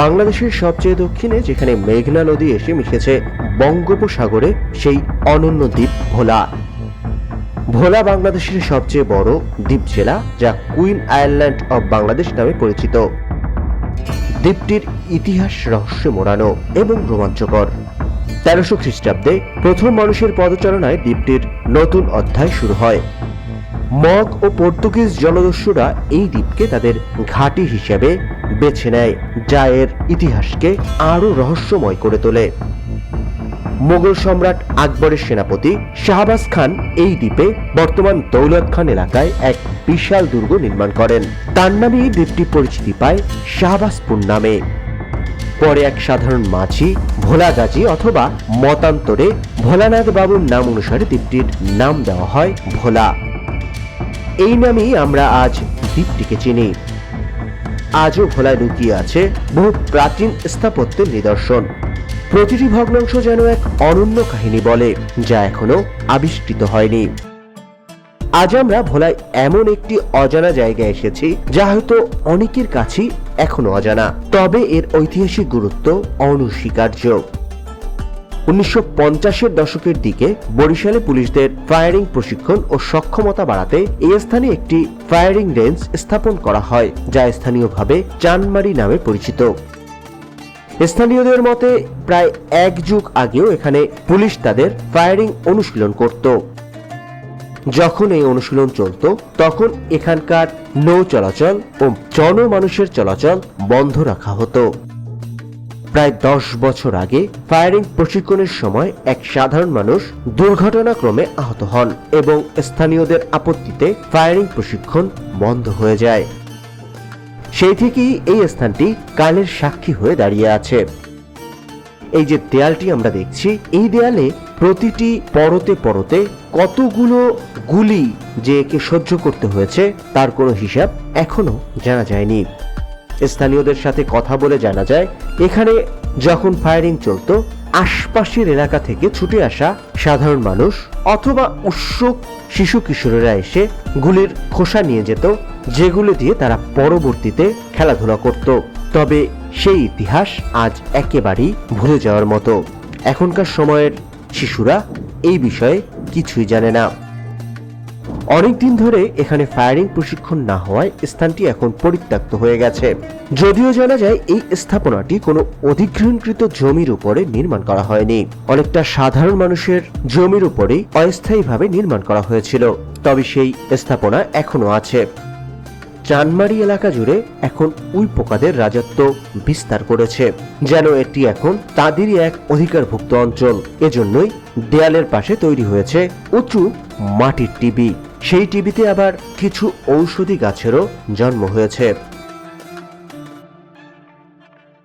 বাংলাদেশের সবচেয়ে দক্ষিণে, যেখানে মেঘনা নদী এসে মিশেছে বঙ্গোপসাগরে, সেই অনন্য দ্বীপ ভোলা। ভোলা বাংলাদেশের সবচেয়ে বড় দ্বীপ জেলা, যা কুইন আয়ারল্যান্ড অব বাংলাদেশ নামে পরিচিত। দ্বীপটির ইতিহাস রহস্যে মোড়ানো এবং রোমাঞ্চকর। তেরোশো খ্রিস্টাব্দে প্রথম মানুষের পদচারণায় দ্বীপটির নতুন অধ্যায় শুরু হয়। মগ ও পর্তুগিজ জলদস্যুরা এই দ্বীপকে তাদের ঘাঁটি হিসেবে বেছে নেয়, যা এর ইতিহাসকে আরও রহস্যময় করে তোলে। মোগল সম্রাট আকবরের সেনাপতি শাহবাজ খান এই দ্বীপে বর্তমান দৌলত খান এলাকায় এক বিশাল দুর্গ নির্মাণ করেন। তার নামেই দ্বীপটি পরিচিতি পায় শাহবাজপুর নামে। পরে এক সাধারণ মাঝি, ভোলা গাজী অথবা মতান্তরে ভোলানাথ বাবুর নাম অনুসারে দ্বীপটির নাম দেওয়া হয় ভোলা। এই নামেই আমরা আজ দ্বীপটিকে চিনি। আজও ভোলায় লুকিয়ে আছে বহু প্রাচীন স্থাপত্যের নিদর্শন। প্রতিটি ভগ্নাংশ যেন এক অনন্য কাহিনী বলে, যা এখনও আবিষ্কৃত হয়নি। আজ আমরা ভোলায় এমন একটি অজানা জায়গায় এসেছি, যা হয়তো অনেকের কাছেই এখনও অজানা। তবে এর ঐতিহাসিক গুরুত্ব অনস্বীকার্য। উনিশশো পঞ্চাশের দশকের দিকে বরিশালে পুলিশদের ফায়ারিং প্রশিক্ষণ ও সক্ষমতা বাড়াতে এই স্থানে একটি ফায়ারিং রেঞ্জ স্থাপন করা হয়, যা স্থানীয়ভাবে চানমারি নামে পরিচিত। স্থানীয়দের মতে, প্রায় এক যুগ আগেও এখানে পুলিশ তাদের ফায়ারিং অনুশীলন করত। যখন এই অনুশীলন চলত, তখন এখানকার নৌ চলাচল ও জনমানুষের চলাচল বন্ধ রাখা হতো। প্রায় দশ বছর আগে ফায়ারিং প্রশিক্ষণের সময় এক সাধারণ মানুষ দুর্ঘটনাক্রমে আহত হন এবং স্থানীয়দের আপত্তিতে ফায়ারিং প্রশিক্ষণ বন্ধ হয়ে যায়। সেই থেকেই এই স্থানটি কালের সাক্ষী হয়ে দাঁড়িয়ে আছে। এই যে দেয়ালটি আমরা দেখছি, এই দেয়ালে প্রতিটি পরতে পরতে কতগুলো গুলি যে একে সহ্য করতে হয়েছে, তার কোনো হিসাব এখনও জানা যায়নি। স্থানীয়দের সাথে কথা বলে জানা যায়, এখানে যখন ফায়ারিং চলতো, আশপাশের এলাকা থেকে ছুটে আসা সাধারণ মানুষ অথবা উৎসুক শিশু কিশোরেরা এসে গুলির খোসা নিয়ে যেত, যেগুলো দিয়ে তারা পরবর্তীতে খেলাধুলা করত। তবে সেই ইতিহাস আজ একেবারেই ভুলে যাওয়ার মতো। এখনকার সময়ের শিশুরা এই বিষয়ে কিছুই জানে না। অনেকদিন ধরে এখানে ফায়ারিং প্রশিক্ষণ না হওয়ায় স্থানটি এখন পরিত্যক্ত হয়ে গেছে। যদিও জানা যায়, এই স্থাপনাটি কোনো অধিগ্রহণকৃত জমির উপরে নির্মাণ করা হয়নি। অনেকটা সাধারণ মানুষের জমির উপরেই অস্থায়ীভাবে নির্মাণ করা হয়েছিল। তবে সেই স্থাপনা এখনও আছে। চানমারি এলাকা জুড়ে এখন উই পোকাদের রাজত্ব বিস্তার করেছে, যেন এটি এখন তাদেরই এক অধিকারভুক্ত অঞ্চল। এজন্যই দেয়ালের পাশে তৈরি হয়েছে উঁচু মাটির টিভি। সেই টিভিতে আবার কিছু ঔষধি গাছেরও জন্ম হয়েছে।